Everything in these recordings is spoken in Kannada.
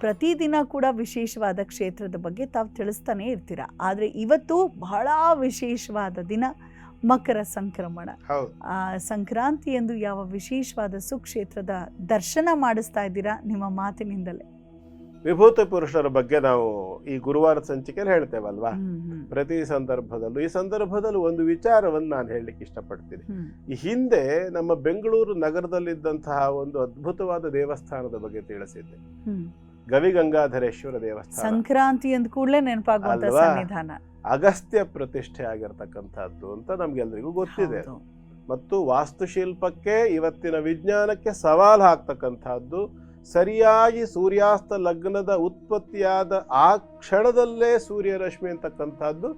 ಪ್ರತಿದಿನ ಕೂಡ ವಿಶೇಷವಾದ ಕ್ಷೇತ್ರದ ಬಗ್ಗೆ ತಾವು ತಿಳಿಸ್ತಾನೆ ಇರ್ತೀರ. ಆದರೆ ಇವತ್ತು ಬಹಳ ವಿಶೇಷವಾದ ದಿನ ಮಕರ ಸಂಕ್ರಮಣ. ಆ ಸಂಕ್ರಾಂತಿ ಎಂದು ಯಾವ ವಿಶೇಷವಾದ ಸುಕ್ಷೇತ್ರದ ದರ್ಶನ ಮಾಡಿಸ್ತಾ ಇದ್ದೀರಾ ನಿಮ್ಮ ಮಾತಿನಿಂದಲೇ? ವಿಭೂತಿ ಪುರುಷರ ಬಗ್ಗೆ ನಾವು ಈ ಗುರುವಾರ ಸಂಚಿಕೆಯಲ್ಲಿ ಹೇಳ್ತೇವಲ್ವಾ? ಪ್ರತಿ ಸಂದರ್ಭದಲ್ಲೂ ಈ ಸಂದರ್ಭದಲ್ಲೂ ಒಂದು ವಿಚಾರವನ್ನು ನಾನು ಹೇಳಲಿಕ್ಕೆ ಇಷ್ಟಪಡ್ತೀನಿ. ಈ ಹಿಂದೆ ನಮ್ಮ ಬೆಂಗಳೂರು ನಗರದಲ್ಲಿದ್ದಂತಹ ಒಂದು ಅದ್ಭುತವಾದ ದೇವಸ್ಥಾನದ ಬಗ್ಗೆ ತಿಳಿಸಿದ್ದೆ. ಗವಿಗಂಗಾಧರೇಶ್ವರ ದೇವಸ್ಥಾನ. ಸಂಕ್ರಾಂತಿ ಅಂದ ಕೂಡಲೇ ನೆನಪಾಗುವಂತ? ಸನ್ನಿಧಾನ. ಅಗಸ್ತ್ಯ ಪ್ರತಿಷ್ಠೆ ಆಗಿರ್ತಕ್ಕಂಥದ್ದು ಅಂತ ನಮ್ಗೆಲ್ರಿಗೂ ಗೊತ್ತಿದೆ. ಮತ್ತು ವಾಸ್ತುಶಿಲ್ಪಕ್ಕೆ ಇವತ್ತಿನ ವಿಜ್ಞಾನಕ್ಕೆ ಸವಾಲು ಹಾಕ್ತಕ್ಕಂಥದ್ದು ಸರಿಯಾಗಿ ಸೂರ್ಯಾಸ್ತ ಲಗ್ನದ ಉತ್ಪತ್ತಿಯಾದ ಆ ಕ್ಷಣದಲ್ಲೇ ಸೂರ್ಯರಶ್ಮಿ ಅಂತಕ್ಕಂಥದ್ದು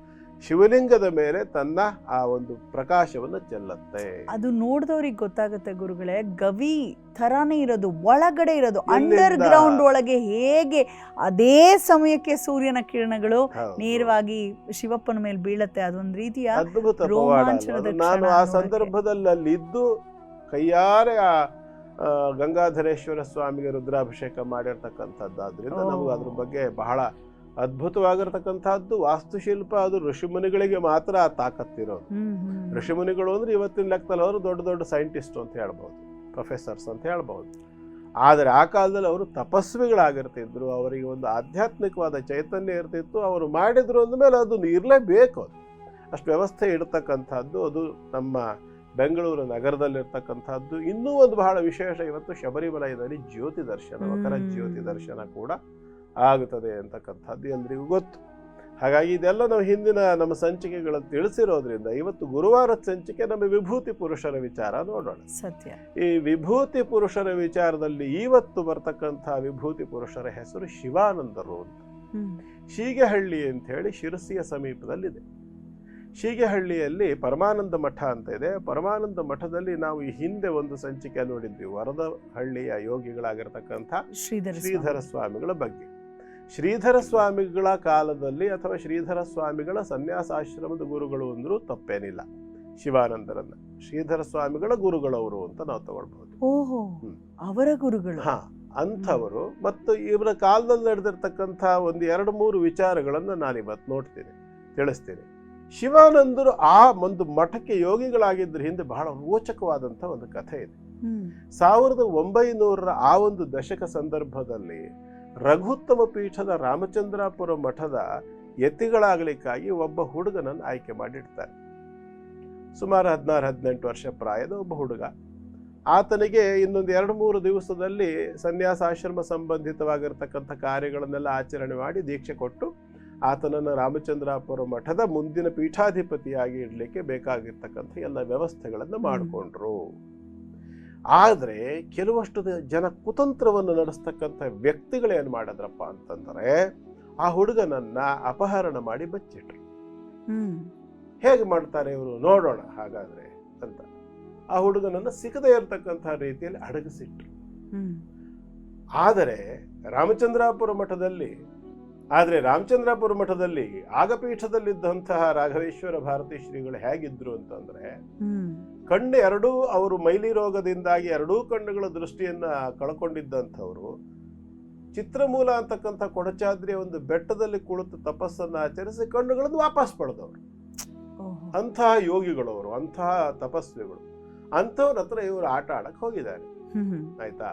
ಶಿವಲಿಂಗದ ಮೇಲೆ ತನ್ನ ಆ ಒಂದು ಪ್ರಕಾಶವನ್ನು ಚೆಲ್ಲತ್ತೆ ಅದು ನೋಡಿದವ್ರಿಗೆ ಗೊತ್ತಾಗುತ್ತೆ ಗುರುಗಳೇ ಗವಿ ತರಾನೇ ಇರೋದು ಒಳಗಡೆ ಇರೋದು? ಅಂಡರ್ ಗ್ರೌಂಡ್ ಒಳಗೆ ಹೇಗೆ ಅದೇ ಸಮಯಕ್ಕೆ ಸೂರ್ಯನ ಕಿರಣಗಳು ನೇರವಾಗಿ ಶಿವಪ್ಪನ ಮೇಲೆ ಬೀಳತ್ತೆ ಅದೊಂದು ರೀತಿಯ ಅದ್ಭುತ? ನಾನು ಆ. ಸಂದರ್ಭದಲ್ಲಿ ಅಲ್ಲಿ ಇದ್ದು ಕೈಯಾರೆ ಆ ಗಂಗಾಧರೇಶ್ವರ ಸ್ವಾಮಿಗೆ ರುದ್ರಾಭಿಷೇಕ ಮಾಡಿರ್ತಕ್ಕಂಥದ್ದಾದ್ರಿಂದ ನಮಗೆ ಅದ್ರ ಬಗ್ಗೆ ಬಹಳ ಅದ್ಭುತವಾಗಿರ್ತಕ್ಕಂಥದ್ದು ವಾಸ್ತುಶಿಲ್ಪ ಅದು ಋಷಿಮುನಿಗಳಿಗೆ ಮಾತ್ರ ಆ ತಾಕತ್ತಿರೋದು. ಋಷಿಮುನಿಗಳು ಅಂದ್ರೆ ಇವತ್ತಿನ ಲೆಕ್ಕದಲ್ಲಿ ಅವರು ದೊಡ್ಡ ದೊಡ್ಡ ಸೈಂಟಿಸ್ಟ್ ಅಂತ ಹೇಳ್ಬೋದು ಪ್ರೊಫೆಸರ್ಸ್ ಅಂತ ಹೇಳ್ಬೋದು. ಆದರೆ ಆ ಕಾಲದಲ್ಲಿ ಅವರು ತಪಸ್ವಿಗಳಾಗಿರ್ತಿದ್ರು ಅವರಿಗೆ ಒಂದು ಆಧ್ಯಾತ್ಮಿಕವಾದ ಚೈತನ್ಯ ಇರ್ತಿತ್ತು ಅವರು ಮಾಡಿದ್ರು ಅಂದಮೇಲೆ ಅದು ಇರಲೇಬೇಕು ಅದು. ಅಷ್ಟು ವ್ಯವಸ್ಥೆ ಇಡ್ತಕ್ಕಂಥದ್ದು ಅದು ನಮ್ಮ ಬೆಂಗಳೂರು ನಗರದಲ್ಲಿರ್ತಕ್ಕಂಥದ್ದು ಇನ್ನೂ ಒಂದು ಬಹಳ ವಿಶೇಷ ಇವತ್ತು ಶಬರಿಮಲಯದಲ್ಲಿ ಜ್ಯೋತಿ ದರ್ಶನ ಮಕರ ಜ್ಯೋತಿ ದರ್ಶನ ಕೂಡ ಆಗುತ್ತದೆ ಅಂತಕ್ಕಂಥದ್ದು ಎಲ್ರಿಗೂ ಗೊತ್ತು. ಹಾಗಾಗಿ ಇದೆಲ್ಲ ನಾವು ಹಿಂದಿನ ನಮ್ಮ ಸಂಚಿಕೆಗಳನ್ನು ತಿಳಿಸಿರೋದ್ರಿಂದ ಇವತ್ತು ಗುರುವಾರದ ಸಂಚಿಕೆ ನಮ್ಮ ವಿಭೂತಿ ಪುರುಷರ ವಿಚಾರ ನೋಡೋಣ. ಸತ್ಯ. ಈ ವಿಭೂತಿ ಪುರುಷರ ವಿಚಾರದಲ್ಲಿ ಇವತ್ತು ಬರ್ತಕ್ಕಂಥ ವಿಭೂತಿ ಪುರುಷರ ಹೆಸರು ಶಿವಾನಂದರು ಅಂತ. ಶೀಗೆಹಳ್ಳಿ ಅಂತ ಹೇಳಿ ಶಿರಸಿಯ ಸಮೀಪದಲ್ಲಿದೆ. ಶೀಗೆಹಳ್ಳಿಯಲ್ಲಿ ಪರಮಾನಂದ ಮಠ ಅಂತ ಇದೆ. ಪರಮಾನಂದ ಮಠದಲ್ಲಿ ನಾವು ಈ ಹಿಂದೆ ಒಂದು ಸಂಚಿಕೆ ನೋಡಿದ್ವಿ. ವರದ ಹಳ್ಳಿಯ ಯೋಗಿಗಳಾಗಿರ್ತಕ್ಕಂಥ ಶ್ರೀಧರ ಶ್ರೀಧರ ಸ್ವಾಮಿಗಳ ಬಗ್ಗೆ. ಶ್ರೀಧರ ಸ್ವಾಮಿಗಳ ಕಾಲದಲ್ಲಿ ಅಥವಾ ಶ್ರೀಧರ ಸ್ವಾಮಿಗಳ ಸನ್ಯಾಸಾಶ್ರಮದ ಗುರುಗಳು ಅಂದರೂ ತಪ್ಪೇನಿಲ್ಲ. ಶಿವಾನಂದರನ್ನ. ಶ್ರೀಧರ ಸ್ವಾಮಿಗಳ ಗುರುಗಳವರು ಅಂತ ನಾವು ತಗೊಳ್ಬಹುದು. ಓಹೋ ಅವರ ಗುರುಗಳು. ಹಾ ಅಂಥವರು. ಮತ್ತು ಇವರ ಕಾಲದಲ್ಲಿ ನಡೆದಿರ್ತಕ್ಕಂಥ ಒಂದು ಎರಡು ಮೂರು ವಿಚಾರಗಳನ್ನು ನಾನು ಇವತ್ತು ನೋಡ್ತೀನಿ ತಿಳಿಸ್ತೀನಿ. ಶಿವಾನಂದರು ಆ ಒಂದು ಮಠಕ್ಕೆ ಯೋಗಿಗಳಾಗಿದ್ರ ಹಿಂದೆ ಬಹಳ ರೋಚಕವಾದಂಥ ಒಂದು ಕಥೆ ಇದೆ. ಸಾವಿರದ ಒಂಬೈನೂರರ ಆ ಒಂದು ದಶಕ ಸಂದರ್ಭದಲ್ಲಿ ರಘುತ್ತಮ ಪೀಠದ ರಾಮಚಂದ್ರಾಪುರ ಮಠದ ಯತಿಗಳಾಗಲಿಕ್ಕಾಗಿ ಒಬ್ಬ ಹುಡುಗನನ್ನು ಆಯ್ಕೆ ಮಾಡಿಡ್ತಾರೆ. ಸುಮಾರು ಹದಿನಾರು ಹದಿನೆಂಟು ವರ್ಷ ಪ್ರಾಯದ ಒಬ್ಬ ಹುಡುಗ. ಆತನಿಗೆ ಇನ್ನೊಂದು ಎರಡು ಮೂರು ದಿವಸದಲ್ಲಿ ಸನ್ಯಾಸಾಶ್ರಮ ಸಂಬಂಧಿತವಾಗಿರ್ತಕ್ಕಂಥ ಕಾರ್ಯಗಳನ್ನೆಲ್ಲ ಆಚರಣೆ ಮಾಡಿ ದೀಕ್ಷೆ ಕೊಟ್ಟು ಆತನನ್ನು ರಾಮಚಂದ್ರಾಪುರ ಮಠದ ಮುಂದಿನ ಪೀಠಾಧಿಪತಿಯಾಗಿ ಇಡಲಿಕ್ಕೆ ಬೇಕಾಗಿರ್ತಕ್ಕಂಥ ಎಲ್ಲ ವ್ಯವಸ್ಥೆಗಳನ್ನು ಮಾಡಿಕೊಂಡ್ರು. ಆದರೆ ಕೆಲವಷ್ಟು ಜನ ಕುತಂತ್ರವನ್ನು ನಡೆಸ್ತಕ್ಕಂಥ ವ್ಯಕ್ತಿಗಳೇನು ಮಾಡಿದ್ರಪ್ಪ ಅಂತಂದರೆ ಆ ಹುಡುಗನನ್ನ ಅಪಹರಣ ಮಾಡಿ ಬಚ್ಚಿಟ್ರು. ಹೇಗೆ ಮಾಡ್ತಾರೆ ಇವರು ನೋಡೋಣ ಹಾಗಾದ್ರೆ ಅಂತ ಆ ಹುಡುಗನನ್ನ ಸಿಕ್ಕದೇ ಇರತಕ್ಕಂಥ ರೀತಿಯಲ್ಲಿ ಅಡಗಿಸಿಟ್ರು. ಆದರೆ ರಾಮಚಂದ್ರಾಪುರ ಮಠದಲ್ಲಿ ಆದರೆ ರಾಮಚಂದ್ರಾಪುರ ಮಠದಲ್ಲಿ ಆಗಪೀಠದಲ್ಲಿದ್ದಂತಹ ರಾಘವೇಶ್ವರ ಭಾರತಿ ಶ್ರೀಗಳು ಹೇಗಿದ್ರು ಅಂತಂದ್ರೆ. ಕಣ್ಣು ಎರಡೂ ಅವರು ಮೈಲಿ ರೋಗದಿಂದಾಗಿ ಎರಡೂ ಕಣ್ಣುಗಳ ದೃಷ್ಟಿಯನ್ನ ಕಳ್ಕೊಂಡಿದ್ದಂಥವ್ರು ಚಿತ್ರಮೂಲ ಅಂತಕ್ಕಂಥ ಕೊಡಚಾದ್ರಿಯ ಒಂದು ಬೆಟ್ಟದಲ್ಲಿ ಕುಳಿತು ತಪಸ್ಸನ್ನು ಆಚರಿಸಿ ಕಣ್ಣುಗಳನ್ನು ವಾಪಸ್ ಪಡೆದವರು. ಅಂತಹ ಯೋಗಿಗಳವರು ಅಂತಹ ತಪಸ್ವಿಗಳು ಅಂಥವ್ರ ಹತ್ರ ಇವರು ಆಟ ಆಡಕ್ಕೆ ಹೋಗಿದ್ದಾರೆ. ಆಯ್ತಾ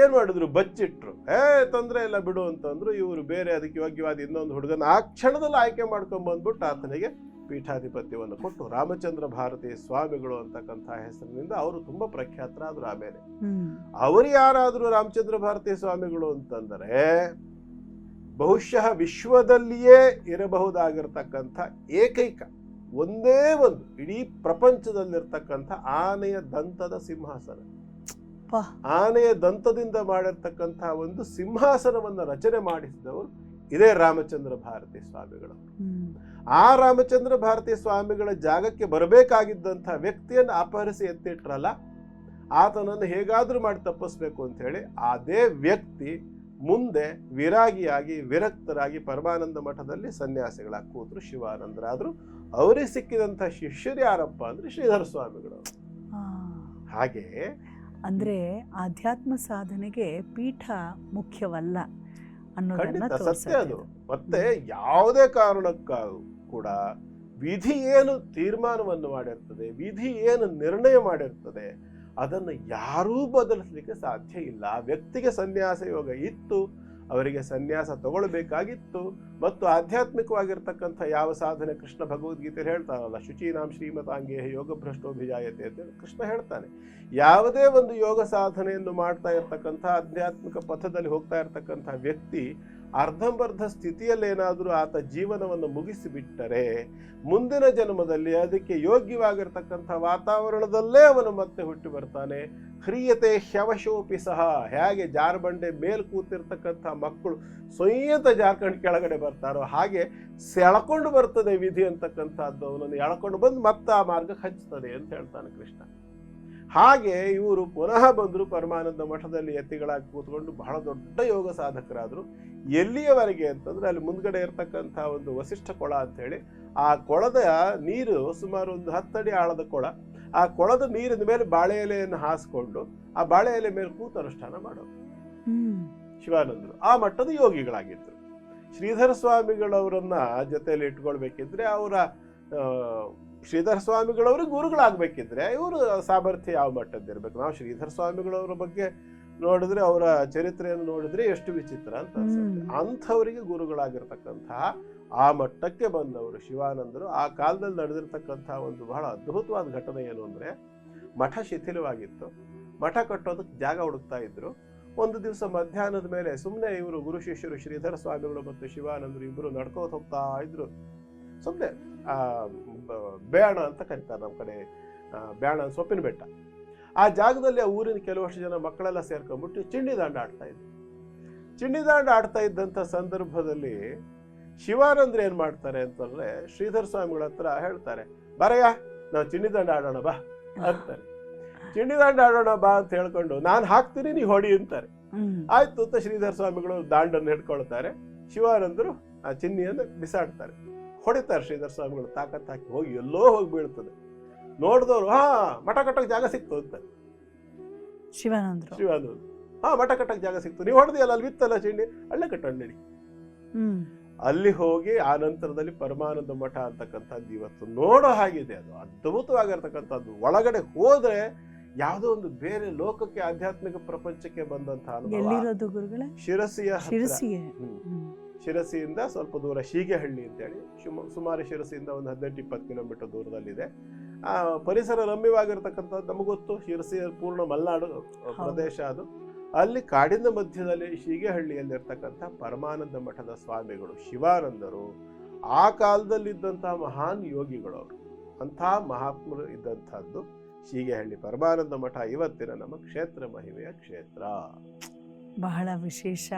ಏನ್ ಮಾಡಿದ್ರು ಬಚ್ಚಿಟ್ರು ಏ ತೊಂದರೆ ಇಲ್ಲ ಬಿಡು ಅಂತಂದ್ರು ಇವರು ಬೇರೆ ಅದಕ್ಕೆ ಯೋಗ್ಯವಾದ ಇನ್ನೊಂದು ಹುಡುಗನ ಆ ಕ್ಷಣದಲ್ಲಿ ಆಯ್ಕೆ ಮಾಡ್ಕೊಂಡ್ ಬಂದ್ಬಿಟ್ಟು ಆತನಿಗೆ ಪೀಠಾಧಿಪತ್ಯವನ್ನು ಕೊಟ್ಟು ರಾಮಚಂದ್ರ ಭಾರತಿ ಸ್ವಾಮಿಗಳು ಅಂತಕ್ಕಂಥ ಹೆಸರಿನಿಂದ ಅವರು ತುಂಬಾ ಪ್ರಖ್ಯಾತರಾದ್ರು ಆಮೇಲೆ. ಅವರು ಯಾರಾದರೂ ರಾಮಚಂದ್ರ ಭಾರತಿ ಸ್ವಾಮಿಗಳು ಅಂತಂದರೆ ಬಹುಶಃ ವಿಶ್ವದಲ್ಲಿಯೇ ಇರಬಹುದಾಗಿರ್ತಕ್ಕಂಥ ಏಕೈಕ ಒಂದೇ ಒಂದು ಇಡೀ ಪ್ರಪಂಚದಲ್ಲಿರ್ತಕ್ಕಂಥ ಆನೆಯ ದಂತದ ಸಿಂಹಾಸನ. ಆನೆಯ ದಂತದಿಂದ ಮಾಡಿರ್ತಕ್ಕಂತಹ ಒಂದು ಸಿಂಹಾಸನವನ್ನ ರಚನೆ ಮಾಡಿಸಿದವರು ಇದೇ ರಾಮಚಂದ್ರ ಭಾರತಿ ಸ್ವಾಮಿಗಳು. ಆ ರಾಮಚಂದ್ರ ಭಾರತಿ ಸ್ವಾಮಿಗಳ ಜಾಗಕ್ಕೆ ಬರಬೇಕಾಗಿದ್ದಂತಹ ವ್ಯಕ್ತಿಯನ್ನು ಅಪಹರಿಸಿ ಎತ್ತಿಟ್ರಲ್ಲ ಆತನನ್ನು ಹೇಗಾದ್ರೂ ಮಾಡಿ ತಪ್ಪಿಸ್ಬೇಕು ಅಂತ ಹೇಳಿ ಅದೇ ವ್ಯಕ್ತಿ ಮುಂದೆ ವಿರಾಗಿಯಾಗಿ ವಿರಕ್ತರಾಗಿ ಪರಮಾನಂದ ಮಠದಲ್ಲಿ ಸನ್ಯಾಸಿಗಳ ಕೂತರು ಶಿವಾನಂದರಾದ್ರು. ಅವರಿಗೆ ಸಿಕ್ಕಿದಂಥ ಶಿಷ್ಯರು ಯಾರಪ್ಪ ಅಂದ್ರೆ ಶ್ರೀಧರ ಸ್ವಾಮಿಗಳು. ಹಾಗೆ ಅಂದ್ರೆ ಆಧ್ಯಾತ್ಮ ಸಾಧನೆಗೆ ಪೀಠ ಮುಖ್ಯವಲ್ಲ ಅನ್ನೋದನ್ನ ಅದು. ಮತ್ತೆ ಯಾವುದೇ ಕಾರಣಕ್ಕಾಗೂ ಕೂಡ ವಿಧಿ ಏನು ತೀರ್ಮಾನವನ್ನು ಮಾಡಿರ್ತದೆ ವಿಧಿ ಏನು ನಿರ್ಣಯ ಮಾಡಿರ್ತದೆ ಅದನ್ನು ಯಾರೂ ಬದಲಿಸಲಿಕ್ಕೆ ಸಾಧ್ಯ ಇಲ್ಲ. ವ್ಯಕ್ತಿಗೆ ಸನ್ಯಾಸ ಯೋಗ ಇತ್ತು ಅವರಿಗೆ ಸನ್ಯಾಸ ತಗೊಳ್ಬೇಕಾಗಿತ್ತು. ಮತ್ತು ಆಧ್ಯಾತ್ಮಿಕವಾಗಿರ್ತಕ್ಕಂಥ ಯಾವ ಸಾಧನೆ ಕೃಷ್ಣ ಭಗವದ್ಗೀತೆ ಹೇಳ್ತಾರಲ್ಲ, ಶುಚೀನಾಂ ಶ್ರೀಮತಾಂಗೇ ಯೋಗ ಭ್ರಷ್ಟೋಭಿಜಾಯತೆ ಅಂತ ಕೃಷ್ಣ ಹೇಳ್ತಾನೆ. ಯಾವುದೇ ಒಂದು ಯೋಗ ಸಾಧನೆಯನ್ನು ಮಾಡ್ತಾ ಇರ್ತಕ್ಕಂಥ ಆಧ್ಯಾತ್ಮಿಕ ಪಥದಲ್ಲಿ ಹೋಗ್ತಾ ಇರ್ತಕ್ಕಂಥ ವ್ಯಕ್ತಿ ಅರ್ಧಂಬರ್ಧ ಸ್ಥಿತಿಯಲ್ಲೇನಾದರೂ ಆತ ಜೀವನವನ್ನು ಮುಗಿಸಿಬಿಟ್ಟರೆ ಮುಂದಿನ ಜನ್ಮದಲ್ಲಿ ಅದಕ್ಕೆ ಯೋಗ್ಯವಾಗಿರ್ತಕ್ಕಂಥ ವಾತಾವರಣದಲ್ಲೇ ಅವನು ಮತ್ತೆ ಹುಟ್ಟಿ ಬರ್ತಾನೆ. ಹ್ರಿಯತೆ ಶವಶೋಪಿ ಸಹ. ಹೇಗೆ ಜಾರ್ಬಂಡೆ ಮೇಲ್ ಕೂತಿರ್ತಕ್ಕಂಥ ಮಕ್ಕಳು ಸ್ವಯಂತ ಜಾರ್ಖಂಡ್ ಕೆಳಗಡೆ ಬರ್ತಾರೋ ಹಾಗೆ ಸೆಳ್ಕೊಂಡು ಬರ್ತದೆ ವಿಧಿ ಅಂತಕ್ಕಂಥದ್ದು ಅವನನ್ನು ಎಳ್ಕೊಂಡು ಬಂದು ಮತ್ತೆ ಆ ಮಾರ್ಗಕ್ಕೆ ಹಚ್ತದೆ ಅಂತ ಹೇಳ್ತಾನೆ ಕೃಷ್ಣ. ಹಾಗೆ ಇವರು ಪುನಃ ಬಂದರು ಪರಮಾನಂದ ಮಠದಲ್ಲಿ ಎತ್ತಿಗಳಾಗಿ ಕೂತ್ಕೊಂಡು ಬಹಳ ದೊಡ್ಡ ಯೋಗ ಸಾಧಕರಾದರು. ಎಲ್ಲಿಯವರೆಗೆ ಅಂತಂದರೆ ಅಲ್ಲಿ ಮುಂದ್ಗಡೆ ಇರತಕ್ಕಂಥ ಒಂದು ವಸಿಷ್ಠ ಕೊಳ ಅಂಥೇಳಿ ಆ ಕೊಳದ ನೀರು ಸುಮಾರು ಒಂದು ಹತ್ತಡಿ ಆಳದ ಕೊಳ ಆ ಕೊಳದ ನೀರಿನ ಮೇಲೆ ಬಾಳೆ ಎಲೆಯನ್ನು ಹಾಸ್ಕೊಂಡು ಆ ಬಾಳೆ ಎಲೆ ಮೇಲೆ ಕೂತು ಅನುಷ್ಠಾನ ಮಾಡೋದು ಶಿವಾನಂದರು. ಆ ಮಟ್ಟದ ಯೋಗಿಗಳಾಗಿದ್ದರು ಶ್ರೀಧರ ಸ್ವಾಮಿಗಳವರನ್ನ ಜೊತೆಯಲ್ಲಿ ಇಟ್ಕೊಳ್ಬೇಕಿದ್ರೆ ಅವರ ಶ್ರೀಧರ ಸ್ವಾಮಿಗಳವರು ಗುರುಗಳಾಗಬೇಕಿದ್ರೆ ಇವರು ಸಾಮರ್ಥ್ಯ ಯಾವ ಮಟ್ಟದ್ದಿರಬೇಕು? ನಾವು ಶ್ರೀಧರ ಸ್ವಾಮಿಗಳವರ ಬಗ್ಗೆ ನೋಡಿದ್ರೆ ಅವರ ಚರಿತ್ರೆಯನ್ನು ನೋಡಿದ್ರೆ ಎಷ್ಟು ವಿಚಿತ್ರ ಅಂತ ಅನ್ಸುತ್ತೆ. ಅಂಥವರಿಗೆ ಗುರುಗಳಾಗಿರ್ತಕ್ಕಂತಹ ಆ ಮಟ್ಟಕ್ಕೆ ಬಂದವರು ಶಿವಾನಂದರು. ಆ ಕಾಲದಲ್ಲಿ ನಡೆದಿರ್ತಕ್ಕಂತಹ ಒಂದು ಬಹಳ ಅದ್ಭುತವಾದ ಘಟನೆ ಏನು ಅಂದರೆ ಮಠ ಶಿಥಿಲವಾಗಿತ್ತು. ಮಠ ಕಟ್ಟೋದಕ್ಕೆ ಜಾಗ ಹುಡುಕ್ತಾ ಇದ್ರು. ಒಂದು ದಿವಸ ಮಧ್ಯಾಹ್ನದ ಮೇಲೆ ಸುಮ್ಮನೆ ಇವರು ಗುರು ಶಿಷ್ಯರು ಶ್ರೀಧರ ಸ್ವಾಮಿಗಳು ಮತ್ತು ಶಿವಾನಂದರು ಇಬ್ಬರು ನಡ್ಕೋತ ಹೋಗ್ತಾ ಇದ್ರು. ಸುಮ್ಮನೆ ಆ ಬ್ಯಾಣ ಅಂತ ಕರೀತಾರೆ ನಮ್ಮ ಕಡೆ ಬೇಣ ಬ್ಯಾಣ ಸೊಪ್ಪಿನ ಬೆಟ್ಟ. ಆ ಜಾಗದಲ್ಲಿ ಆ ಊರಿನ ಕೆಲವಷ್ಟು ಜನ ಮಕ್ಕಳೆಲ್ಲ ಸೇರ್ಕೊಂಡ್ಬಿಟ್ಟು ಚಿಂಡಿ ದಾಂಡ ಆಡ್ತಾ ಇದ್ರು. ಚಿಂಡಿ ದಾಂಡ ಆಡ್ತಾ ಇದ್ದಂಥ ಸಂದರ್ಭದಲ್ಲಿ ಶಿವಾನಂದ್ರ ಏನು ಮಾಡ್ತಾರೆ ಅಂತಂದ್ರೆ ಶ್ರೀಧರ ಸ್ವಾಮಿಗಳ ಹತ್ರ ಹೇಳ್ತಾರೆ ಬರಯ್ಯ ನಾವು ಚಿಂಡಿ ದಾಂಡ ಆಡೋಣ ಬಾ ಅಂತಾರೆ. ಚಿಂಡಿ ದಾಂಡ ಆಡೋಣ ಬಾ ಅಂತ ಹೇಳ್ಕೊಂಡು ನಾನು ಹಾಕ್ತೀನಿ ನೀ ಹೊಡಿ ಅಂತಾರೆ. ಆಯ್ತು ಅಂತ ಶ್ರೀಧರ ಸ್ವಾಮಿಗಳು ದಾಂಡನ್ನು ಹಿಡ್ಕೊಳ್ತಾರೆ. ಶಿವಾನಂದರು ಆ ಚಿನ್ನಿಯನ್ನು ಬಿಸಾಡ್ತಾರೆ. ಹೊಡಿತಾರೆ ಶ್ರೀಧರ ಸ್ವಾಮಿಗಳು ತಾಕತ್ ಹಾಕಿ ಹೋಗಿ ಎಲ್ಲೋ ಹೋಗಿ ಬೀಳ್ತದೆ ನೋಡಿದವರು ಹಾ ಮಠ ಕಟ್ಟಕ್ಕೆ ಜಾಗ ಸಿಕ್ತು ಅಂತ. ಶಿವಾನಂದ ಶಿವಾನಂದರು. ಹಾ ಮಠ ಕಟ್ಟಕ್ಕೆ ಜಾಗ ಸಿಕ್ತು. ನೀವು ಹೊಡೆದಿಯಲ್ಲ ಅಲ್ಲಿ ಬಿತ್ತಲ್ಲ ಚೆಂಡಿ ಅಲ್ಲೇ ಕಟ್ಟಿ ನಡಿ ಅಲ್ಲಿ ಹೋಗಿ ಆ ನಂತರದಲ್ಲಿ ಪರಮಾನಂದ ಮಠ ಅಂತಕ್ಕಂಥದ್ದು ಇವತ್ತು ನೋಡೋ ಹಾಗಿದೆ ಅದು. ಅದ್ಭುತವಾಗಿರ್ತಕ್ಕಂಥದ್ದು. ಒಳಗಡೆ ಹೋದ್ರೆ ಯಾವುದೋ ಒಂದು ಬೇರೆ ಲೋಕಕ್ಕೆ ಆಧ್ಯಾತ್ಮಿಕ ಪ್ರಪಂಚಕ್ಕೆ ಬಂದಂತಹ ಶಿರಸಿಯ ಶಿರಸಿಯ ಶಿರಸಿಯಿಂದ ಸ್ವಲ್ಪ ದೂರ ಶೀಗೆಹಳ್ಳಿ ಅಂತೇಳಿ ಶಿವಮೊಗ್ಗ ಸುಮಾರು ಶಿರಸಿಯಿಂದ ಒಂದು ಹದಿನೆಂಟು ಇಪ್ಪತ್ತು ಕಿಲೋಮೀಟರ್ ದೂರದಲ್ಲಿದೆ. ಆ ಪರಿಸರ ರಮ್ಯವಾಗಿರ್ತಕ್ಕಂಥದ್ದು ನಮಗೊತ್ತು ಶಿರಸಿ ಪೂರ್ಣ ಮಲೆನಾಡು ಪ್ರದೇಶ ಅದು. ಅಲ್ಲಿ ಕಾಡಿನ ಮಧ್ಯದಲ್ಲಿ ಶೀಗೆಹಳ್ಳಿಯಲ್ಲಿರ್ತಕ್ಕಂಥ ಪರಮಾನಂದ ಮಠದ ಸ್ವಾಮಿಗಳು ಶಿವಾನಂದರು ಆ ಕಾಲದಲ್ಲಿದ್ದಂತಹ ಮಹಾನ್ ಯೋಗಿಗಳು ಅವರು. ಅಂಥ ಮಹಾತ್ಮರು ಇದ್ದಂಥದ್ದು ಶೀಗೆಹಳ್ಳಿ ಪರಮಾನಂದ ಮಠ. ಇವತ್ತಿನ ನಮ್ಮ ಕ್ಷೇತ್ರ ಮಹಿಮೆಯ ಕ್ಷೇತ್ರ. ಬಹಳ ವಿಶೇಷ.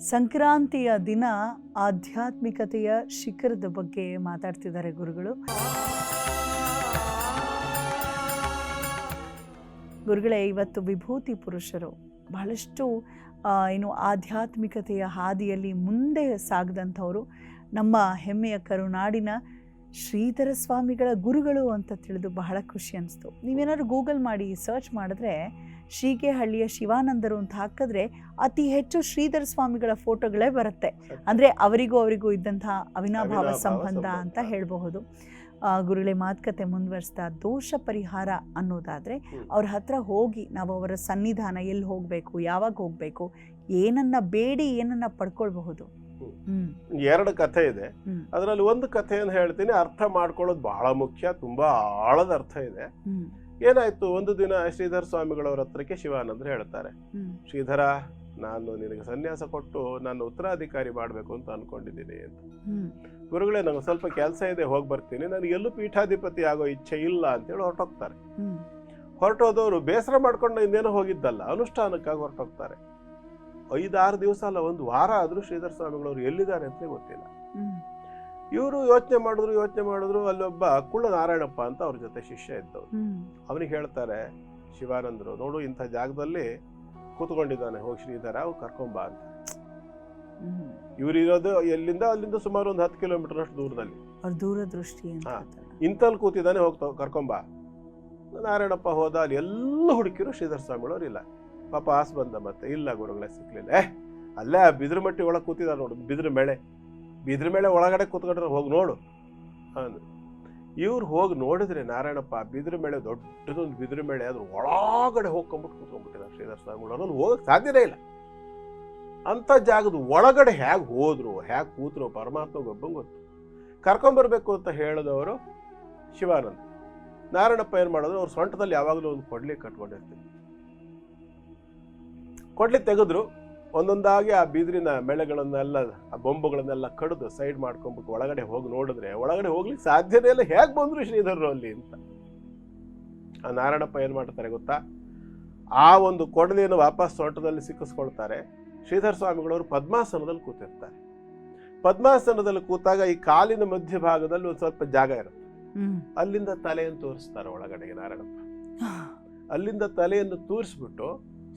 ಸಂಕ್ರಾಂತಿಯ ದಿನ ಆಧ್ಯಾತ್ಮಿಕತೆಯ ಶಿಖರದ ಬಗ್ಗೆ ಮಾತಾಡ್ತಿದ್ದಾರೆ ಗುರುಗಳು. ಗುರುಗಳೇ, ಇವತ್ತು ವಿಭೂತಿ ಪುರುಷರು ಬಹಳಷ್ಟು ಏನು ಆಧ್ಯಾತ್ಮಿಕತೆಯ ಹಾದಿಯಲ್ಲಿ ಮುಂದೆ ಸಾಗದಂಥವರು ನಮ್ಮ ಹೆಮ್ಮೆಯ ಕರುನಾಡಿನ ಶ್ರೀಧರ ಸ್ವಾಮಿಗಳ ಗುರುಗಳು ಅಂತ ತಿಳಿದು ಬಹಳ ಖುಷಿ ಅನಿಸ್ತು. ನೀವೇನಾದ್ರು ಗೂಗಲ್ ಮಾಡಿ, ಸರ್ಚ್ ಮಾಡಿದ್ರೆ ಶ್ರೀಗೆಹಳ್ಳಿಯ ಶಿವಾನಂದರು ಅಂತ ಹಾಕಿದ್ರೆ ಅತಿ ಹೆಚ್ಚು ಶ್ರೀಧರ ಸ್ವಾಮಿಗಳ ಫೋಟೋಗಳೇ ಬರುತ್ತೆ. ಅಂದರೆ ಅವರಿಗೂ ಅವರಿಗೂ ಇದ್ದಂಥ ಅವಿನಾಭಾವ ಸಂಬಂಧ ಅಂತ ಹೇಳಬಹುದು. ಗುರುಳೆ ಮಾತುಕತೆ ಮುಂದುವರಿಸ್ತಾ ದೋಷ ಪರಿಹಾರ ಅನ್ನೋದಾದರೆ. ಅವ್ರ ಹತ್ರ ಹೋಗಿ ನಾವು ಅವರ ಸನ್ನಿಧಾನ ಎಲ್ಲಿ ಹೋಗಬೇಕು ಯಾವಾಗ ಹೋಗಬೇಕು ಏನನ್ನ ಬೇಡಿ ಏನನ್ನ ಪಡ್ಕೊಳ್ಬಹುದು. ಎರಡು ಕಥೆ ಇದೆ. ಅದರಲ್ಲಿ ಒಂದು ಕಥೆಯನ್ನು ಹೇಳ್ತೀನಿ ಅರ್ಥ ಮಾಡ್ಕೊಳ್ಳೋದು ಬಹಳ ಮುಖ್ಯ ತುಂಬಾ ಆಳದ ಅರ್ಥ ಇದೆ. ಏನಾಯ್ತು? ಒಂದು ದಿನ ಶ್ರೀಧರ ಸ್ವಾಮಿಗಳವರ ಹತ್ರಕ್ಕೆ ಶಿವಾನಂದ್ರ ಹೇಳ್ತಾರೆ. ಶ್ರೀಧರ ನಾನು ನಿನಗೆ ಸನ್ಯಾಸ ಕೊಟ್ಟು ನಾನು ಉತ್ತರಾಧಿಕಾರಿ ಮಾಡಬೇಕು ಅಂತ ಅನ್ಕೊಂಡಿದ್ದೀನಿ ಅಂತ. ಗುರುಗಳೇ ನಂಗೆ ಸ್ವಲ್ಪ ಕೆಲಸ ಇದೆ ಹೋಗಿ ಬರ್ತೀನಿ. ನನಗೆ ಎಲ್ಲೂ ಪೀಠಾಧಿಪತಿ ಆಗೋ ಇಚ್ಛೆ ಇಲ್ಲ ಅಂತೇಳಿ ಹೊರಟೋಗ್ತಾರೆ. ಹೊರಟೋದವರು ಬೇಸರ ಮಾಡ್ಕೊಂಡು ಇನ್ನೇನೋ ಹೋಗಿದ್ದಲ್ಲ ಅನುಷ್ಠಾನಕ್ಕಾಗಿ ಹೊರಟೋಗ್ತಾರೆ. ಐದಾರು ದಿವಸ ಅಲ್ಲ ಒಂದು ವಾರ ಆದರೂ ಶ್ರೀಧರ ಸ್ವಾಮಿಗಳವರು ಎಲ್ಲಿದ್ದಾರೆ ಅಂತಲೇ ಗೊತ್ತಿಲ್ಲ. ಇವರು ಯೋಚನೆ ಮಾಡಿದ್ರು ಯೋಚನೆ ಮಾಡಿದ್ರು ಅಲ್ಲೊಬ್ಬ ಕುಳ್ಳ ನಾರಾಯಣಪ್ಪ ಅಂತ ಅವ್ರ ಜೊತೆ ಶಿಷ್ಯ ಇದ್ದವ್ರು. ಅವನಿಗೆ ಹೇಳ್ತಾರೆ ಶಿವಾನಂದರು ನೋಡು ಇಂಥ ಜಾಗದಲ್ಲಿ ಕೂತ್ಕೊಂಡಿದ್ದಾನೆ ಹೋಗಿ ಶ್ರೀಧರ ಅವ್ರು ಕರ್ಕೊಂಬ ಅಂತ. ಇವರಿರೋದು ಇರೋದು ಎಲ್ಲಿಂದ? ಅಲ್ಲಿಂದ ಸುಮಾರು ಒಂದು ಹತ್ತು ಕಿಲೋಮೀಟರ್ ಅಷ್ಟು ದೂರದಲ್ಲಿ. ಅವ್ರ ದೂರದೃಷ್ಟಿ. ಇಂತಲ್ಲಿ ಕೂತಿದ್ದಾನೆ ಹೋಗ್ತಾ ಕರ್ಕೊಂಬ ನಾರಾಯಣಪ್ಪ ಹೋದ ಅಲ್ಲಿ ಎಲ್ಲ ಹುಡುಕಿರು ಶ್ರೀಧರ ಸ್ವಾಮಿಗಳವ್ರು ಇಲ್ಲ. ಪಾಪ ಆಸ್ ಬಂದ ಮತ್ತೆ ಇಲ್ಲ ಗುರುಗಳೇ ಸಿಕ್ಲಿಲ್ಲ. ಅಲ್ಲೇ ಆ ಬಿದಿರು ಮಟ್ಟಿ ಒಳಗೆ ಕೂತಿದ್ದಾರೆ ನೋಡು ಬಿದಿರು ಮೇಳೆ. ಬಿದಿರು ಮೇಲೆ ಒಳಗಡೆ ಕೂತ್ಕೊಂಡ್ರೆ ಹೋಗಿ ನೋಡು. ಅಂದ್ರು ಇವ್ರು ಹೋಗಿ ನೋಡಿದ್ರೆ ನಾರಾಯಣಪ್ಪ ಬಿದ್ರ ಮೇಲೆ ದೊಡ್ಡದೊಂದು ಬಿದ್ರ ಮೇಳೆ ಅದ್ರ ಒಳಗಡೆ ಹೋಗ್ಕೊಂಬಿಟ್ಟು ಕೂತ್ಕೊಂಡ್ಬಿಟ್ಟಿದ್ದಾರೆ ಶ್ರೀಧರ್ ಸ್ವಾಮಿಗಳು. ಅದನ್ನು ಹೋಗಕ್ಕೆ ಸಾಧ್ಯನೇ ಇಲ್ಲ. ಅಂಥ ಜಾಗದ ಒಳಗಡೆ ಹೇಗೆ ಹೋದ್ರು ಹೇಗೆ ಕೂತರು ಪರಮಾತ್ಮ ಒಬ್ಬಂಗೆ ಗೊತ್ತು. ಕರ್ಕೊಂಬರ್ಬೇಕು ಅಂತ ಹೇಳಿದವರು ಶಿವಾನಂದ. ನಾರಾಯಣಪ್ಪ ಏನು ಮಾಡಿದ್ರು, ಅವ್ರ ಸೊಂಟದಲ್ಲಿ ಯಾವಾಗಲೂ ಒಂದು ಕೊಡ್ಲಿ ಕಟ್ಕೊಂಡಿರ್ತೀನಿ. ಕೊಡ್ಲಿ ತೆಗೆದ್ರು ಒಂದೊಂದಾಗಿ ಆ ಬಿದಿರಿನ ಮೆಳೆಗಳನ್ನೆಲ್ಲ ಆ ಬೊಂಬುಗಳನ್ನೆಲ್ಲ ಕಡಿದು ಸೈಡ್ ಮಾಡ್ಕೊಂಬಿಟ್ಟು ಒಳಗಡೆ ಹೋಗಿ ನೋಡಿದ್ರೆ ಒಳಗಡೆ ಹೋಗ್ಲಿಕ್ಕೆ ಸಾಧ್ಯನೇ ಇಲ್ಲ. ಹೇಗೆ ಬಂದ್ರು ಶ್ರೀಧರರು ಅಲ್ಲಿ ಅಂತ. ಆ ನಾರಾಯಣಪ್ಪ ಏನು ಮಾಡ್ತಾರೆ ಗೊತ್ತಾ? ಆ ಒಂದು ಕೊಡಲಿಯನ್ನು ವಾಪಸ್ ತೋಟದಲ್ಲಿ ಸಿಕ್ಕಿಸ್ಕೊಳ್ತಾರೆ. ಶ್ರೀಧರ ಸ್ವಾಮಿಗಳವರು ಪದ್ಮಾಸನದಲ್ಲಿ ಕೂತಿರ್ತಾರೆ. ಪದ್ಮಾಸನದಲ್ಲಿ ಕೂತಾಗ ಈ ಕಾಲಿನ ಮಧ್ಯಭಾಗದಲ್ಲಿ ಒಂದು ಸ್ವಲ್ಪ ಜಾಗ ಇರುತ್ತೆ. ಅಲ್ಲಿಂದ ತಲೆಯನ್ನು ತೋರಿಸ್ತಾರೆ ಒಳಗಡೆಗೆ ನಾರಾಯಣಪ್ಪ. ಅಲ್ಲಿಂದ ತಲೆಯನ್ನು ತೋರಿಸ್ಬಿಟ್ಟು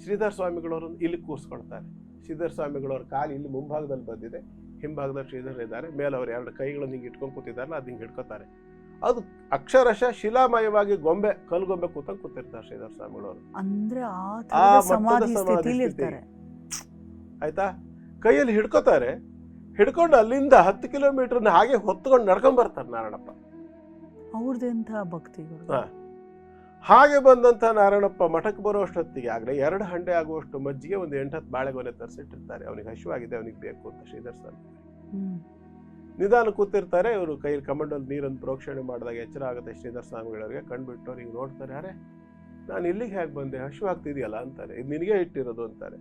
ಶ್ರೀಧರ ಸ್ವಾಮಿಗಳವರನ್ನು ಇಲ್ಲಿ ಕೂರಿಸ್ಕೊಳ್ತಾರೆ. ಶ್ರೀಧರ ಸ್ವಾಮಿಗಳವ್ರ ಕಾಲು ಇಲ್ಲಿ ಮುಂಭಾಗದಲ್ಲಿ ಬಂದಿದೆ. ಹಿಂಭಾಗದಲ್ಲಿ ಶ್ರೀಧರ್ ಇದ್ದಾರೆ. ಮೇಲೆ ಅವ್ರು ಎರಡು ಕೈಗಳನ್ನು ಹಿಂಗೆ ಇಟ್ಕೊಂಡು ಕೂತಿದ್ದಾರಲ್ಲ ಅದು ಹಿಂಗೆ ಹಿಡ್ಕೋತಾರೆ. ಅದು ಅಕ್ಷರಶಃ ಶಿಲಾಮಯವಾಗಿ ಗೊಂಬೆ ಕಲ್ಗೊಂಬೆ ಕೂತಂಗೆ ಕೂತಿರ್ತಾರೆ ಶ್ರೀಧರ ಸ್ವಾಮಿಗಳವರು. ಅಂದ್ರೆ ಆ ಮಟ್ಟದ ಸಮಾಧಿ ಸ್ಥಿತಿ. ಆಯ್ತಾ? ಕೈಯಲ್ಲಿ ಹಿಡ್ಕೋತಾರೆ. ಹಿಡ್ಕೊಂಡು ಅಲ್ಲಿಂದ ಹತ್ತು ಕಿಲೋಮೀಟರ್ನ ಹಾಗೆ ಹೊತ್ಕೊಂಡು ನಡ್ಕೊಂಡ್ ಬರ್ತಾರೆ ನಾರಾಯಣಪ್ಪ. ಅವ್ರದ್ದೆಂಥ ಭಕ್ತಿಗಳು. ಹಾಗೆ ಬಂದಂತ ನಾರಾಯಣಪ್ಪ ಮಠಕ್ಕೆ ಬರೋ ಅಷ್ಟೊತ್ತಿಗೆ ಆಗಲೇ ಎರಡು ಹಂಡೆ ಆಗುವಷ್ಟು ಮಜ್ಜಿಗೆ ಒಂದು ಎಂಟತ್ತು ಬಾಳೆಗೊನೆ ತರಿಸಿಟ್ಟಿರ್ತಾರೆ. ಅವನಿಗೆ ಹಸಿವಾಗಿದೆ ಅವನಿಗೆ ಬೇಕು ಅಂತ ಶ್ರೀಧರ್ ಸ್ವಾಮಿ ನಿಧಾನ ಕೂತಿರ್ತಾರೆ ಇವರು ಕೈಯಲ್ಲಿ ಕಮಂಡಲ್ಲಿ ನೀರನ್ನು ಪ್ರೋಕ್ಷಣೆ ಮಾಡಿದಾಗ ಎಚ್ಚರ ಆಗುತ್ತೆ ಶ್ರೀಧರ್ ಸ್ವಾಮಿಗಳವರಿಗೆ. ಕಂಡುಬಿಟ್ಟು ಅವ್ರಿಗೆ ನೋಡ್ತಾರೆ ಅರೆ ನಾನು ಇಲ್ಲಿಗೆ ಹೇಗೆ ಬಂದೆ? ಹಸಿವಾಗ್ತಿದೆಯಲ್ಲ? ಅಂತಾರೆ. ಇದು ನಿನಗೆ ಇಟ್ಟಿರೋದು ಅಂತಾರೆ.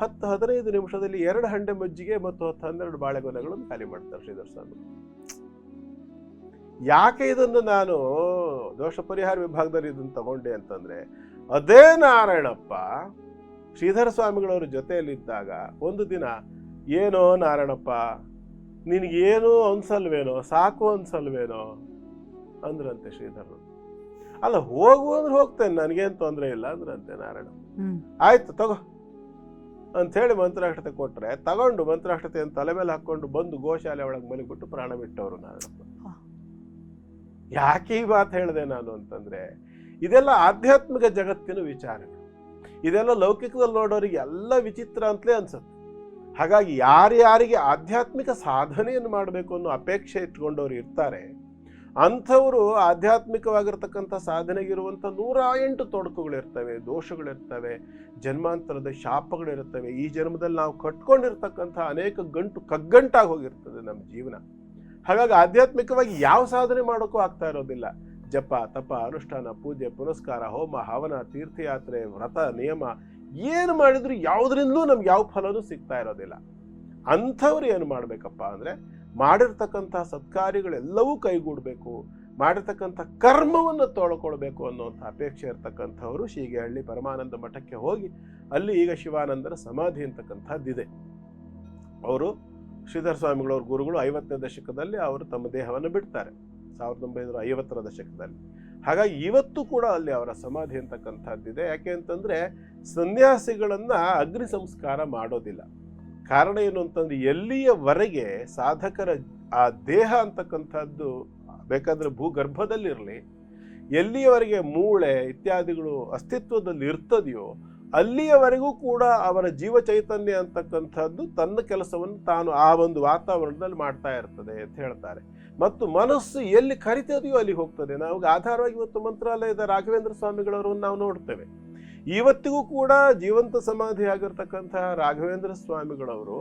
ಹತ್ತು ಹದಿನೈದು ನಿಮಿಷದಲ್ಲಿ ಎರಡು ಹಂಡೆ ಮಜ್ಜಿಗೆ ಮತ್ತು ಹತ್ತು ಹನ್ನೆರಡು ಬಾಳೆಗೊನೆಗಳನ್ನು ಖಾಲಿ ಮಾಡ್ತಾರೆ ಶ್ರೀಧರ್ ಸ್ವಾಮಿ. ಯಾಕೆ ಇದನ್ನು ನಾನು ದೋಷ ಪರಿಹಾರ ವಿಭಾಗದಲ್ಲಿ ಇದನ್ನು ತಗೊಂಡೆ ಅಂತಂದ್ರೆ ಅದೇ ನಾರಾಯಣಪ್ಪ ಶ್ರೀಧರ ಸ್ವಾಮಿಗಳವ್ರ ಜೊತೆಯಲ್ಲಿದ್ದಾಗ ಒಂದು ದಿನ ಏನೋ ನಾರಾಯಣಪ್ಪ ನಿನಗೇನು ಅನ್ಸಲ್ವೇನೋ ಸಾಕು ಅನ್ಸಲ್ವೇನೋ ಅಂದ್ರಂತೆ ಶ್ರೀಧರರು. ಅಲ್ಲ ಹೋಗು ಅಂದ್ರೆ ಹೋಗ್ತೇನೆ ನನಗೇನು ತೊಂದರೆ ಇಲ್ಲ ಅಂದ್ರಂತೆ ನಾರಾಯಣ ಆಯ್ತು ತಗೋ. ಅಂಥೇಳಿ ಮಂತ್ರಾಕ್ಷತೆ ಕೊಟ್ರೆ ತಗೊಂಡು ಮಂತ್ರಾಕ್ಷತೆಯನ್ನು ತಲೆ ಮೇಲೆ ಹಾಕೊಂಡು ಬಂದು ಗೋಶಾಲೆ ಒಳಗೆ ಮಲಗಿಬಿಟ್ಟು ಪ್ರಾಣ ಬಿಟ್ಟವರು ನಾರಾಯಣಪ್ಪ. ಯಾಕೆ ಈ ಮಾತು ಹೇಳಿದೆ ನಾನು ಅಂತಂದ್ರೆ, ಇದೆಲ್ಲ ಆಧ್ಯಾತ್ಮಿಕ ಜಗತ್ತಿನ ವಿಚಾರಗಳು ಇದೆಲ್ಲ ಲೌಕಿಕದಲ್ಲಿ ನೋಡೋರಿಗೆ ಎಲ್ಲ ವಿಚಿತ್ರ ಅಂತಲೇ ಅನ್ಸುತ್ತೆ. ಹಾಗಾಗಿ ಯಾರ್ಯಾರಿಗೆ ಆಧ್ಯಾತ್ಮಿಕ ಸಾಧನೆಯನ್ನು ಮಾಡಬೇಕು ಅನ್ನೋ ಅಪೇಕ್ಷೆ ಇಟ್ಕೊಂಡವ್ರು ಇರ್ತಾರೆ, ಅಂಥವರು ಆಧ್ಯಾತ್ಮಿಕವಾಗಿರ್ತಕ್ಕಂಥ ಸಾಧನೆಗಿರುವಂಥ ನೂರ ಎಂಟು ತೊಡಕುಗಳಿರ್ತವೆ, ದೋಷಗಳಿರ್ತವೆ, ಜನ್ಮಾಂತರದ ಶಾಪಗಳಿರ್ತವೆ. ಈ ಜನ್ಮದಲ್ಲಿ ನಾವು ಕಟ್ಕೊಂಡಿರ್ತಕ್ಕಂಥ ಅನೇಕ ಗಂಟು ಕಗ್ಗಂಟಾಗಿ ಹೋಗಿರ್ತದೆ ನಮ್ಮ ಜೀವನ. ಹಾಗಾಗಿ ಆಧ್ಯಾತ್ಮಿಕವಾಗಿ ಯಾವ ಸಾಧನೆ ಮಾಡೋಕ್ಕೂ ಆಗ್ತಾ ಇರೋದಿಲ್ಲ. ಜಪ, ತಪ, ಅನುಷ್ಠಾನ, ಪೂಜೆ ಪುನಸ್ಕಾರ ಹೋಮ, ಹವನ, ತೀರ್ಥಯಾತ್ರೆ, ವ್ರತ, ನಿಯಮ, ಏನು ಮಾಡಿದ್ರು ಯಾವುದರಿಂದಲೂ ನಮ್ಗೆ ಯಾವ ಫಲನೂ ಸಿಗ್ತಾ ಇರೋದಿಲ್ಲ. ಅಂಥವ್ರು ಏನು ಮಾಡಬೇಕಪ್ಪ ಅಂದರೆ ಮಾಡಿರ್ತಕ್ಕಂಥ ಸತ್ಕಾರ್ಯಗಳೆಲ್ಲವೂ ಕೈಗೂಡಬೇಕು. ಮಾಡಿರ್ತಕ್ಕಂಥ ಕರ್ಮವನ್ನು ತೊಳ್ಕೊಳ್ಬೇಕು ಅನ್ನೋಂಥ ಅಪೇಕ್ಷೆ ಇರ್ತಕ್ಕಂಥವ್ರು ಶೀಗೆಹಳ್ಳಿ ಪರಮಾನಂದ ಮಠಕ್ಕೆ ಹೋಗಿ ಅಲ್ಲಿ ಈಗ ಶಿವಾನಂದರ ಸಮಾಧಿ ಅಂತಕ್ಕಂಥದ್ದಿದೆ. ಅವರು ಶ್ರೀಧರ ಸ್ವಾಮಿಗಳವ್ರ ಗುರುಗಳು ಐವತ್ತನೇ ದಶಕದಲ್ಲಿ ಅವರು ತಮ್ಮ ದೇಹವನ್ನು ಬಿಡ್ತಾರೆ. ಸಾವಿರದ ಒಂಬೈನೂರ ಐವತ್ತರ ದಶಕದಲ್ಲಿ. ಹಾಗಾಗಿ ಇವತ್ತು ಕೂಡ ಅಲ್ಲಿ ಅವರ ಸಮಾಧಿ ಅಂತಕ್ಕಂಥದ್ದಿದೆ. ಯಾಕೆ ಅಂತಂದರೆ ಸನ್ಯಾಸಿಗಳನ್ನು ಅಗ್ನಿ ಸಂಸ್ಕಾರ ಮಾಡೋದಿಲ್ಲ. ಕಾರಣ ಏನು ಅಂತಂದರೆ ಎಲ್ಲಿಯವರೆಗೆ ಸಾಧಕರ ಆ ದೇಹ ಅಂತಕ್ಕಂಥದ್ದು ಬೇಕಾದರೆ ಭೂಗರ್ಭದಲ್ಲಿರಲಿ, ಎಲ್ಲಿಯವರೆಗೆ ಮೂಳೆ ಇತ್ಯಾದಿಗಳು ಅಸ್ತಿತ್ವದಲ್ಲಿ ಇರ್ತದೆಯೋ ಅಲ್ಲಿಯವರೆಗೂ ಕೂಡ ಅವರ ಜೀವ ಚೈತನ್ಯ ಅಂತಕ್ಕಂಥದ್ದು ತನ್ನ ಕೆಲಸವನ್ನು ತಾನು ಆ ಒಂದು ವಾತಾವರಣದಲ್ಲಿ ಮಾಡ್ತಾ ಇರ್ತದೆ ಅಂತ ಹೇಳ್ತಾರೆ. ಮತ್ತು ಮನಸ್ಸು ಎಲ್ಲಿ ಕರಿತದೆಯೋ ಅಲ್ಲಿ ಹೋಗ್ತದೆ. ನಾವು ಆಧಾರವಾಗಿ ಇವತ್ತು ಮಂತ್ರಾಲಯದ ರಾಘವೇಂದ್ರ ಸ್ವಾಮಿಗಳವರನ್ನು ನಾವು ನೋಡ್ತೇವೆ. ಇವತ್ತಿಗೂ ಕೂಡ ಜೀವಂತ ಸಮಾಧಿ ಆಗಿರ್ತಕ್ಕಂತಹ ರಾಘವೇಂದ್ರ ಸ್ವಾಮಿಗಳವರು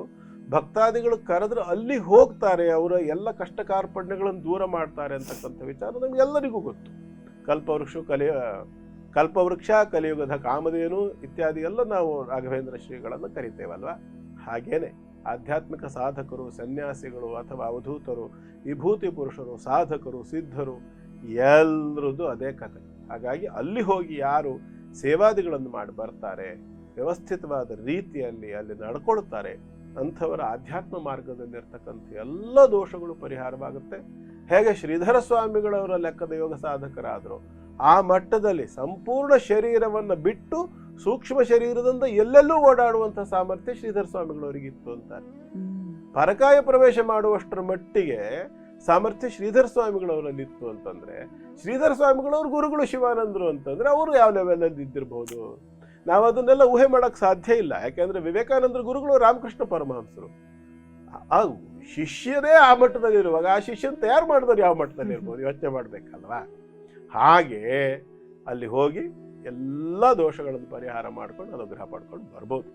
ಭಕ್ತಾದಿಗಳು ಕರೆದ್ರೆ ಅಲ್ಲಿ ಹೋಗ್ತಾರೆ. ಅವರ ಎಲ್ಲ ಕಷ್ಟ ಕಾರ್ಪಣ್ಯಗಳನ್ನು ದೂರ ಮಾಡ್ತಾರೆ ಅಂತಕ್ಕಂಥ ವಿಚಾರ ನಮಗೆಲ್ಲರಿಗೂ ಗೊತ್ತು. ಕಲ್ಪವೃಕ್ಷ, ಕಲಿಯ ಕಲ್ಪವೃಕ್ಷ, ಕಲಿಯುಗದ ಕಾಮಧೇನು ಇತ್ಯಾದಿ ಎಲ್ಲ ನಾವು ರಾಘವೇಂದ್ರ ಶ್ರೀಗಳನ್ನು ಕರಿತೇವಲ್ವ? ಹಾಗೇನೆ ಆಧ್ಯಾತ್ಮಿಕ ಸಾಧಕರು, ಸನ್ಯಾಸಿಗಳು ಅಥವಾ ಅವಧೂತರು, ವಿಭೂತಿ ಪುರುಷರು, ಸಾಧಕರು, ಸಿದ್ಧರು ಎಲ್ಲರದ್ದು ಅದೇ ಕಥೆ. ಹಾಗಾಗಿ ಅಲ್ಲಿ ಹೋಗಿ ಯಾರು ಸೇವಾದಿಗಳನ್ನು ಮಾಡಿ ಬರ್ತಾರೆ, ವ್ಯವಸ್ಥಿತವಾದ ರೀತಿಯಲ್ಲಿ ಅಲ್ಲಿ ನಡ್ಕೊಳ್ತಾರೆ, ಅಂಥವರ ಆಧ್ಯಾತ್ಮ ಮಾರ್ಗದಲ್ಲಿರ್ತಕ್ಕಂಥ ಎಲ್ಲ ದೋಷಗಳು ಪರಿಹಾರವಾಗುತ್ತೆ. ಹೇಗೆ ಶ್ರೀಧರ ಸ್ವಾಮಿಗಳವರ ಲೆಕ್ಕದ ಯೋಗ ಸಾಧಕರಾದರು ಆ ಮಟ್ಟದಲ್ಲಿ ಸಂಪೂರ್ಣ ಶರೀರವನ್ನು ಬಿಟ್ಟು ಸೂಕ್ಷ್ಮ ಶರೀರದಿಂದ ಎಲ್ಲೆಲ್ಲೂ ಓಡಾಡುವಂತಹ ಸಾಮರ್ಥ್ಯ ಶ್ರೀಧರ ಸ್ವಾಮಿಗಳವರಿಗಿತ್ತು ಅಂತಾರೆ. ಪರಕಾಯ ಪ್ರವೇಶ ಮಾಡುವಷ್ಟರ ಮಟ್ಟಿಗೆ ಸಾಮರ್ಥ್ಯ ಶ್ರೀಧರ ಸ್ವಾಮಿಗಳವರಲ್ಲಿತ್ತು ಅಂತಂದ್ರೆ, ಶ್ರೀಧರ ಸ್ವಾಮಿಗಳವ್ರ ಗುರುಗಳು ಶಿವಾನಂದರು ಅಂತಂದ್ರೆ ಅವರು ಯಾವ ಲೆವೆಲಲ್ಲಿ ಇದ್ದಿರಬಹುದು ನಾವು ಅದನ್ನೆಲ್ಲ ಊಹೆ ಮಾಡಕ್ ಸಾಧ್ಯ ಇಲ್ಲ. ಯಾಕೆಂದ್ರೆ ವಿವೇಕಾನಂದರ ಗುರುಗಳು ರಾಮಕೃಷ್ಣ ಪರಮಹಂಸರು. ಆ ಶಿಷ್ಯರೇ ಆ ಮಟ್ಟದಲ್ಲಿ ಇರುವಾಗ ಆ ಶಿಷ್ಯನ ತಯಾರು ಮಾಡಿದವ್ರು ಯಾವ ಮಟ್ಟದಲ್ಲಿ ಇರ್ಬೋದು ಯೋಚನೆ ಮಾಡ್ಬೇಕಲ್ವಾ? ಹಾಗೆ ಅಲ್ಲಿ ಹೋಗಿ ಎಲ್ಲ ದೋಷಗಳನ್ನು ಪರಿಹಾರ ಮಾಡ್ಕೊಂಡು ಅನುಗ್ರಹ ಪಡ್ಕೊಂಡು ಬರ್ಬೋದು.